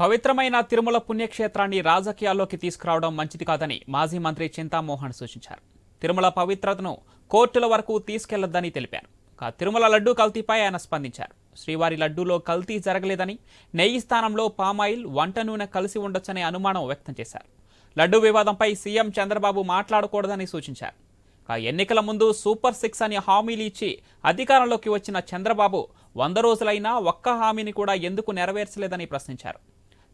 పవిత్రమైన తిరుమల పుణ్యక్షేత్రాన్ని రాజకీయాల్లోకి తీసుకురావడం మంచిది కాదని మాజీ మంత్రి చింతామోహన్ సూచించారు. తిరుమల పవిత్రతను కోర్టుల వరకు తీసుకెళ్ళొద్దని తెలిపారు. తిరుమల లడ్డూ కల్తీపై ఆయన స్పందించారు. శ్రీవారి లడ్డూలో కల్తీ జరగలేదని నెయ్యి స్థానంలో పామాయిల్ వంట నూనె కలిసి ఉండొచ్చనే అనుమానం వ్యక్తం చేశారు. లడ్డూ వివాదంపై సీఎం చంద్రబాబు మాట్లాడకూడదని సూచించారు. ఎన్నికల ముందు సూపర్ సిక్స్ అని హామీలు ఇచ్చి అధికారంలోకి వచ్చిన చంద్రబాబు వంద రోజులైనా ఒక్క హామీని కూడా ఎందుకు నెరవేర్చలేదని ప్రశ్నించారు.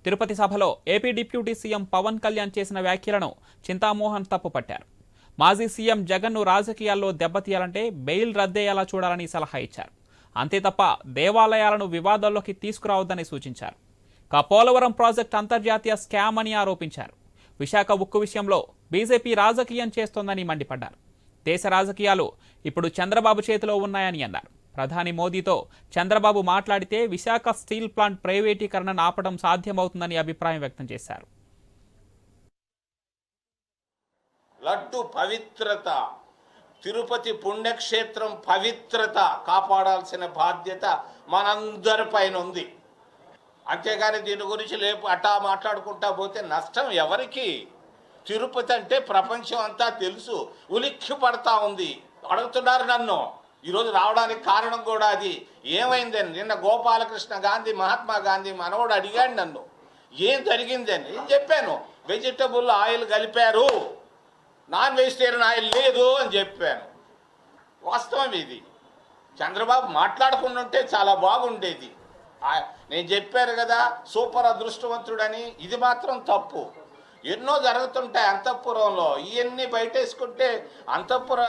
తిరుపతి సభలో AP deputy CM Pawan Kalyan చేసిన వ్యాఖ్యలను చింతామోహన్ తప్పుపట్టారు. మాజీ సీఎం జగన్ను రాజకీయాల్లో దెబ్బతీయాలంటే బెయిల్ రద్దేయాలా చూడాలని సలహా ఇచ్చారు. అంతే తప్ప దేవాలయాలను వివాదాల్లోకి తీసుకురావద్దని సూచించారు. కపోలవరం పోలవరం ప్రాజెక్ట్ అంతర్జాతీయ స్కామ్ అని ఆరోపించారు. విశాఖ ఉక్కు విషయంలో బీజేపీ రాజకీయం చేస్తోందని మండిపడ్డారు. దేశ రాజకీయాలు ఇప్పుడు చంద్రబాబు చేతిలో ఉన్నాయని అన్నారు. ప్రధాని మోదీతో చంద్రబాబు మాట్లాడితే విశాఖ స్టీల్ ప్లాంట్ ప్రైవేటీకరణను ఆపడం సాధ్యమవుతుందని అభిప్రాయం వ్యక్తం చేశారు. లడ్డు పవిత్రత తిరుపతి పుణ్యక్షేత్రం పవిత్రత కాపాడాల్సిన బాధ్యత మనందరి పైన ఉంది. అంతేగాని దీని గురించి లేపు అట్టా మాట్లాడుకుంటా పోతే నష్టం ఎవరికి? తిరుపతి అంటే ప్రపంచం అంతా తెలుసు. ఉలిక్కి పడతా ఉంది. అడుగుతున్నారు నన్ను. ఈరోజు రావడానికి కారణం కూడా అది. ఏమైందని? నిన్న గోపాలకృష్ణ గాంధీ మహాత్మా గాంధీ మనవడు అడిగాడు నన్ను. ఏం జరిగిందని నేను చెప్పాను. వెజిటబుల్ ఆయిల్ కలిపారు. నాన్ వెజిటేరియన్ ఆయిల్ లేదు అని చెప్పాను. వాస్తవం ఇది. చంద్రబాబు మాట్లాడకుండా ఉంటే చాలా బాగుండేది. నేను చెప్పాను కదా సూపర్ అదృష్టవంతుడని. ఇది మాత్రం తప్పు. ఎన్నో జరుగుతుంటాయి అంతఃపురంలో. ఇవన్నీ బయటేసుకుంటే అంతఃపుర